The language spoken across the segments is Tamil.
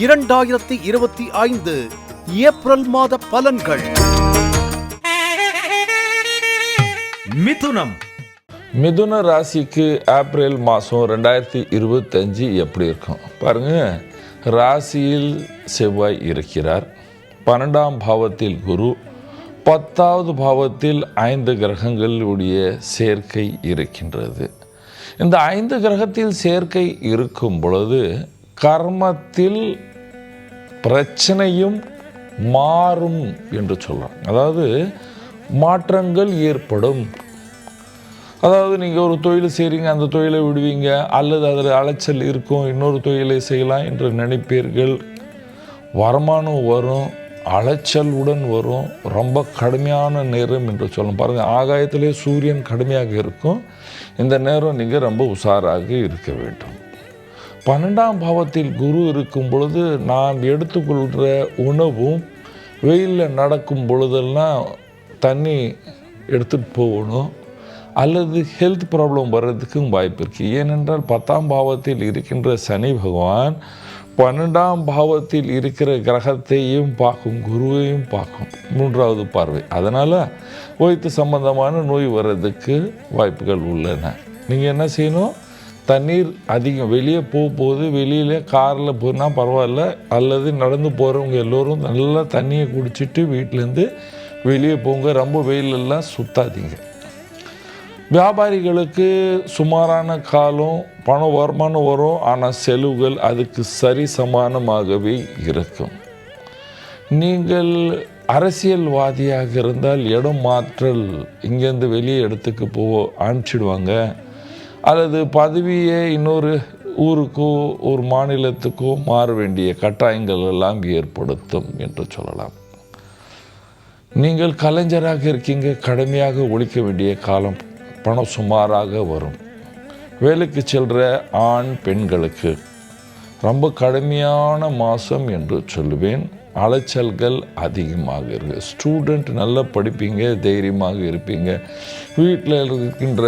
இரண்டாயிரத்தி இருபத்தி ஐந்து ஏப்ரல் மாத பலன்கள். மிதுனம். மிதுன ராசிக்கு ஏப்ரல் மாதம் ரெண்டாயிரத்தி இருபத்தஞ்சு எப்படி இருக்கும்? பாருங்க ராசியில் செவ்வாய் இருக்கிறார். பன்னெண்டாம் பாவத்தில் குரு பத்தாவது பாவத்தில் ஐந்து கிரகங்களுடைய சேர்க்கை இருக்கின்றது. இந்த ஐந்து கிரகத்தில் சேர்க்கை இருக்கும் பொழுது கர்மத்தில் பிரச்சனையும் மாறும் என்று சொல்லலாம் அதாவது மாற்றங்கள் ஏற்படும். அதாவது நீங்கள் ஒரு தொழில் செய்கிறீங்க அந்த தொழிலை விடுவீங்க அல்லது அதில் அலைச்சல் இருக்கும் இன்னொரு தொழிலை செய்யலாம் என்று நினைப்பீர்கள். வருமானம் வரும் அலைச்சலுடன் வரும் ரொம்ப கடுமையான நேரம் என்று சொல்லும். பாருங்கள் ஆகாயத்திலே சூரியன் கடுமையாக இருக்கும். இந்த நேரம் நீங்கள் ரொம்ப உஷாராக இருக்க வேண்டும். பன்னெண்டாம் பாவத்தில் குரு இருக்கும் பொழுது நாம் எடுத்துக்கொள்கிற உணவும் வெயிலில் நடக்கும் பொழுதெல்லாம் தண்ணி எடுத்துகிட்டு போகணும். அல்லது ஹெல்த் ப்ராப்ளம் வர்றதுக்கும் வாய்ப்பு இருக்குது ஏனென்றால் பத்தாம் பாவத்தில் இருக்கின்ற சனி பகவான் பன்னெண்டாம் பாவத்தில் இருக்கிற கிரகத்தையும் பார்க்கும் குருவையும் பார்க்கும். மூன்றாவது பார்வை. அதனால் வயிற்று சம்பந்தமான நோய் வர்றதுக்கு வாய்ப்புகள் உள்ளன. நீங்கள் என்ன செய்யணும்? தண்ணீர் அதிகம். வெளியே போக போது வெளியில் காரில் போனால் பரவாயில்ல. அல்லது நடந்து போகிறவங்க எல்லோரும் நல்லா தண்ணியை குடிச்சிட்டு வீட்டிலேருந்து வெளியே போங்க. ரொம்ப வெயிலெல்லாம் சுத்தாதீங்க. வியாபாரிகளுக்கு சுமாரான காலம் பண வருமானம் வரும். ஆனால் செலவுகள் அதுக்கு சரி சமானமாகவே இருக்கும். நீங்கள் அரசியல்வாதியாக இருந்தால் இடம் மாற்றல் இங்கேருந்து வெளியே இடத்துக்கு போ அனுப்பிச்சிடுவாங்க. அல்லது பதவியை இன்னொரு ஊருக்கோ ஒரு மாநிலத்துக்கோ மாற வேண்டிய கட்டாயங்கள் எல்லாம் ஏற்படுத்தும் என்று சொல்லலாம். நீங்கள் கலைஞராக இருக்கீங்க கடுமையாக ஒழிக்க வேண்டிய காலம் பணம் சுமாராக வரும். வேலைக்கு செல்கிற ஆண் பெண்களுக்கு ரொம்ப கடுமையான மாதம் என்று சொல்லுவேன். அலைச்சல்கள் அதிகமாக இருக்குது ஸ்டூடெண்ட் நல்லா படிப்பீங்க தைரியமாக இருப்பீங்க. வீட்டில் இருக்கின்ற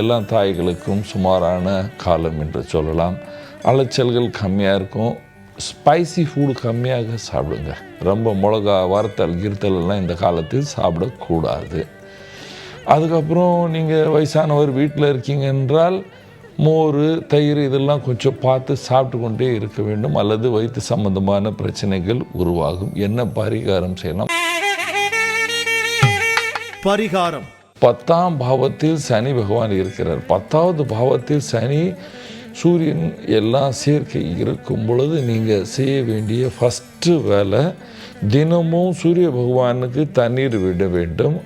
எல்லா தாய்களுக்கும் சுமாரான காலம் என்று சொல்லலாம். அலைச்சல்கள் கம்மியாக இருக்கும். ஸ்பைசி ஃபுட் கம்மியாக சாப்பிடுங்க. ரொம்ப மிளகா வறுத்தல் கிருத்தலெல்லாம் இந்த காலத்தில் சாப்பிடக்கூடாது. அதுக்கப்புறம் நீங்கள் வயசானவர் வீட்டில் இருக்கீங்க என்றால் மோர் தயிர் இதெல்லாம் கொஞ்சம் பார்த்து சாப்பிட்டு கொண்டே இருக்க வேண்டும். அல்லது வயிற்று சம்பந்தமான பிரச்சனைகள் உருவாகும். என்ன பரிகாரம் செய்யலாம்? பரிகாரம். பத்தாம் பாவத்தில் சனி பகவான் இருக்கிறார். பத்தாவது பாவத்தில் சனி சூரியன் எல்லாம் சேர்க்கை இருக்கும் பொழுது நீங்கள் செய்ய வேண்டிய ஃபஸ்ட்டு வேலை தினமும் சூரிய பகவானுக்கு தண்ணீர் விட வேண்டும்.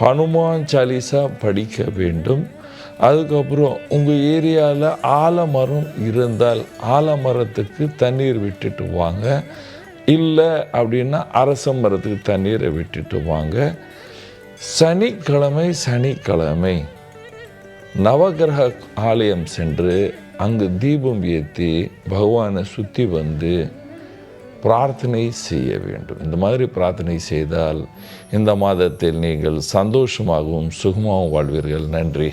ஹனுமான் சாலிசா படிக்க வேண்டும். அதுக்கப்புறம் உங்கள் ஏரியாவில் ஆலமரம் இருந்தால் ஆலமரத்துக்கு தண்ணீர் விட்டுட்டு வாங்க. இல்லை அப்படின்னா அரச மரத்துக்கு தண்ணீரை விட்டுட்டு வாங்க. சனிக்கிழமை சனிக்கிழமை நவகிரக ஆலயம் சென்று அங்கு தீபம் ஏற்றி பகவானை சுற்றி வந்து பிரார்த்தனை செய்ய வேண்டும். இந்த மாதிரி பிரார்த்தனை செய்தால் இந்த மாதத்தில் நீங்கள் சந்தோஷமாகவும் சுகமாகவும் வாழ்வீர்கள். நன்றி.